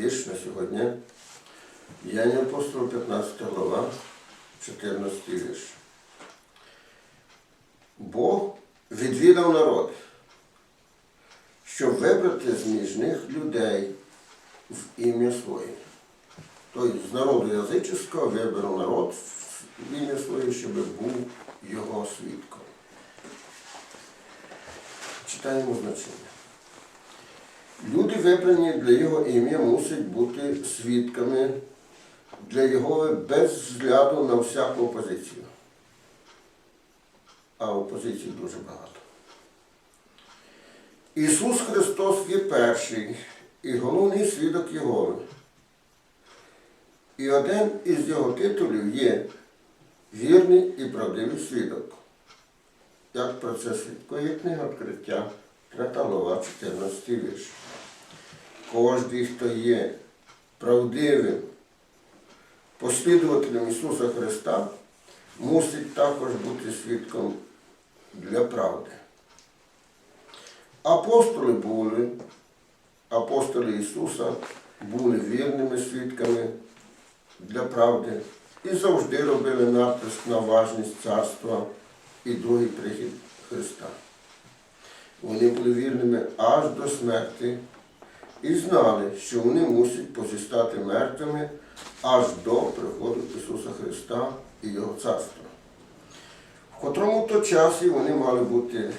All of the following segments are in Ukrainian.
вірш на сьогодні. Діяння апостола 15 глава, 14 вірш. Бог відвідав народ, щоб вибрати з між них людей в ім'я своє. Тобто з народу язичського вибрав народ в ім'я своє, щоб був його свідком. Читаємо значення. Люди, вибрані для його ім'я, мусять бути свідками для його без взгляду на всяку опозицію. А опозицій дуже багато. Ісус Христос є перший і головний свідок Єгови. І один із його титулів є вірний і правдивий свідок. Як про це свідкує книга відкриття, 3 глава, 14 вірш. Кожний, хто є правдивим послідувателем Ісуса Христа, мусить також бути свідком для правди. Апостоли були, апостоли Ісуса були вірними свідками для правди і завжди робили натиск на важність царства і другий прихід Христа. Вони були вірними аж до смерті і знали, що вони мусять позістати мертвими аж до приходу Ісуса Христа і Його царства. В котрому то часі вони мали бути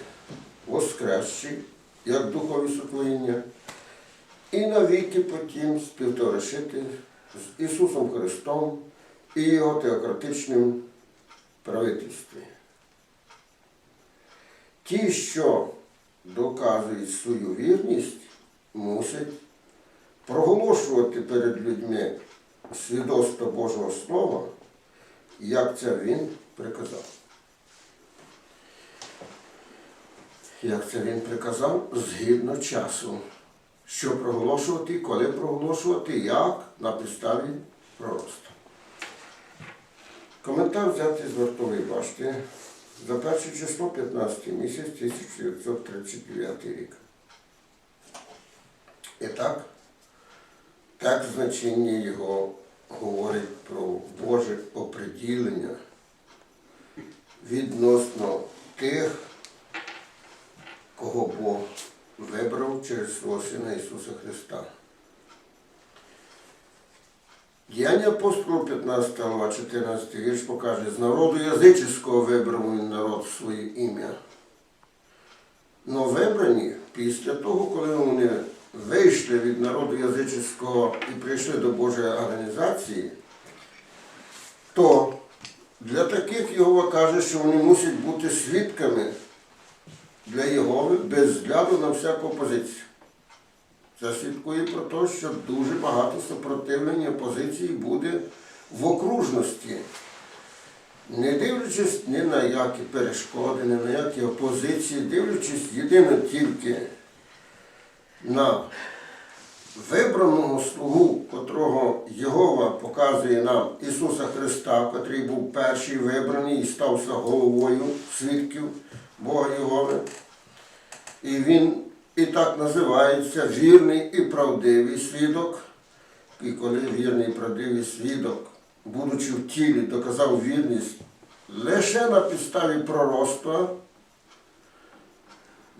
воскресші, як духові сотворіння, і навіки потім співтоваришити з Ісусом Христом і Його теократичним правительстві. Ті, що доказують свою вірність, мусять проголошувати перед людьми свідоцтво Божого Слова, як це він приказав. Як це він приказав, згідно часу, що проголошувати, коли проголошувати, як на підставі пророцтва. Коментар взятий з вартової башти за перше число 15 місяць 1939 рік. І так, так значення його говорить про Боже оприділення відносно тих, кого Бог вибрав через свого Сина Ісуса Христа. Діяння апостолу 15 глава 14 вірш покаже, з народу язичського вибрав він народ своє ім'я. Но вибрані після того, коли вони вийшли від народу язичського і прийшли до Божої організації, то для таких Єгова каже, що вони мусять бути свідками для Єгови без взгляду на всяку опозицію. Це свідкує про те, що дуже багато супротивлення опозиції буде в окружності, не дивлячись ні на які перешкоди, ні на які опозиції, дивлячись єдино тільки на вибраного слугу, котрого Єгова показує нам Ісуса Христа, котрий був перший вибраний і стався головою свідків Бога Єгови. І він і так називається вірний і правдивий свідок. І коли вірний і правдивий свідок, будучи в тілі, доказав вірність лише на підставі пророцтва,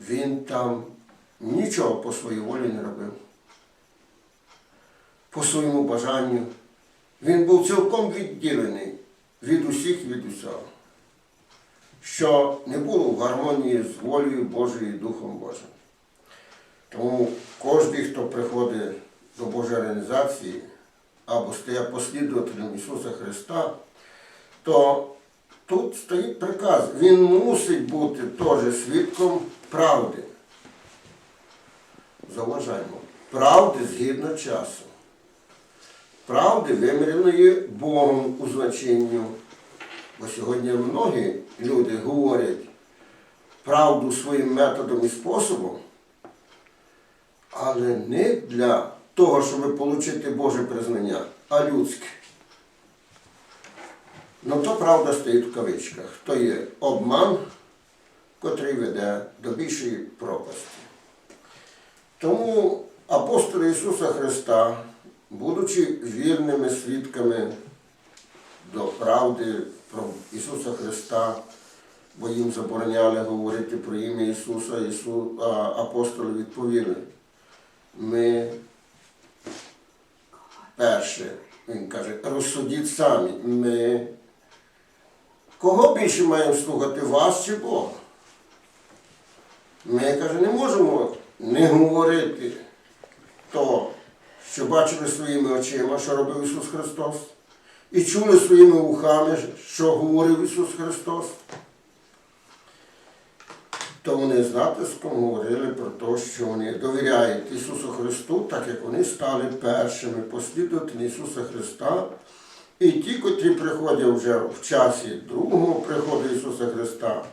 він там нічого по своїй волі не робив. По своєму бажанню. Він був цілком відділений від усіх від усього, що не було в гармонії з волею Божою і Духом Божим. Тому кожен, хто приходить до Божої організації або стає послідователем Ісуса Христа, то тут стоїть приказ. Він мусить бути теж свідком правди. Заважаємо. Правди згідно часу. Правди виміряної Богом у значенню. Бо сьогодні многі люди говорять правду своїм методом і способом, але не для того, щоб отримати Боже признання, а людське. Ну то правда стоїть в кавичках. То є обман, котрий веде до більшої пропасті. Тому апостоли Ісуса Христа, будучи вірними свідками до правди про Ісуса Христа, бо їм забороняли говорити про ім'я Ісуса, Ісу, а апостоли відповіли. Ми перше, він каже, розсудіть самі. Ми кого більше маємо слухати, вас чи Бога? Ми, каже, не можемо не говорити то, що бачили своїми очима, що робив Ісус Христос, і чули своїми вухами, що говорив Ісус Христос. То вони з натиском говорили про те, що вони довіряють Ісусу Христу, так як вони стали першими послідователями Ісуса Христа. І ті, котрі приходять вже в часі другого приходу Ісуса Христа,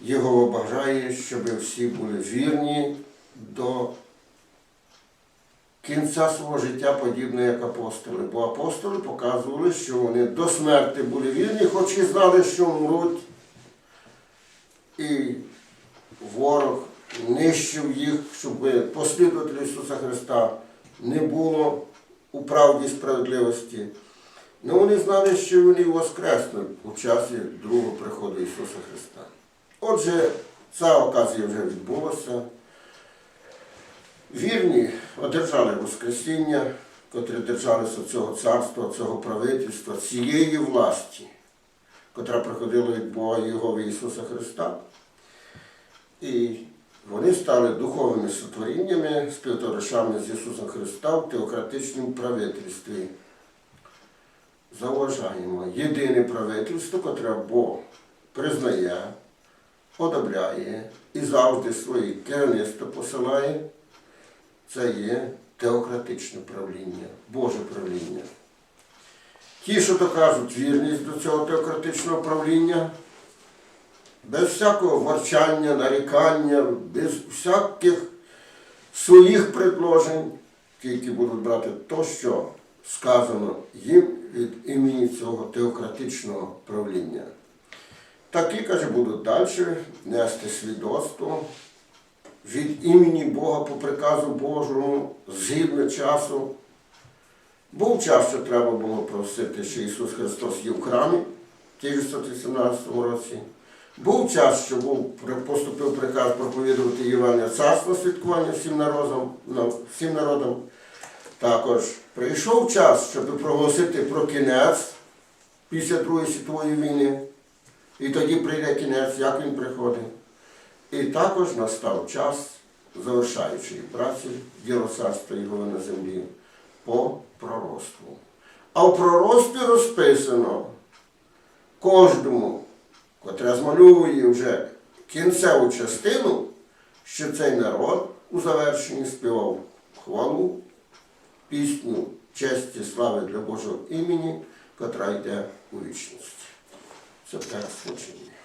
Його бажає, щоб всі були вірні до кінця свого життя, подібно як апостоли. Бо апостоли показували, що вони до смерти були вірні, хоч і знали, що вмруть. І ворог нищив їх, щоб послідователів Ісуса Христа не було у правді справедливості. Ну вони знали, що вони воскреснуть у часі другого приходу Ісуса Христа. Отже, ця оказія вже відбулася. Вірні одержали Воскресіння, котрі держалися цього царства, цього правительства, цієї власті, котра приходила від Бога Його Ісуса Христа. І вони стали духовними сотворіннями, співтоваришами з Ісусом Христа в теократичному правительстві. Зауважаємо, єдине правительство, котре Бог признає, одобряє і завжди своє керівництво посилає, це є теократичне правління, Боже правління. Ті, що докажуть вірність до цього теократичного правління, без всякого ворчання, нарікання, без всяких своїх предложень, тільки будуть брати то, що сказано їм від імені цього теократичного правління. Такі, каже, будуть далі нести свідоцтво від імені Бога по приказу Божому, згідно часу. Був час, що треба було просити, що Ісус Христос є в храмі в 1918 році. Був час, що був, поступив приказ проповідувати Євангелія царства святкування всім народам, всім народам. Також прийшов час, щоб проголосити про кінець після Другої світової війни. І тоді прийде кінець, як він приходить. І також настав час завершаючої праці діло царства його на землі по пророцтву. А в пророцтві розписано кожному, котре змальовує вже кінцеву частину, що цей народ у завершенні співав хвалу, пісню честі, слави для Божого імені, котра йде у вічність. 这边 that's.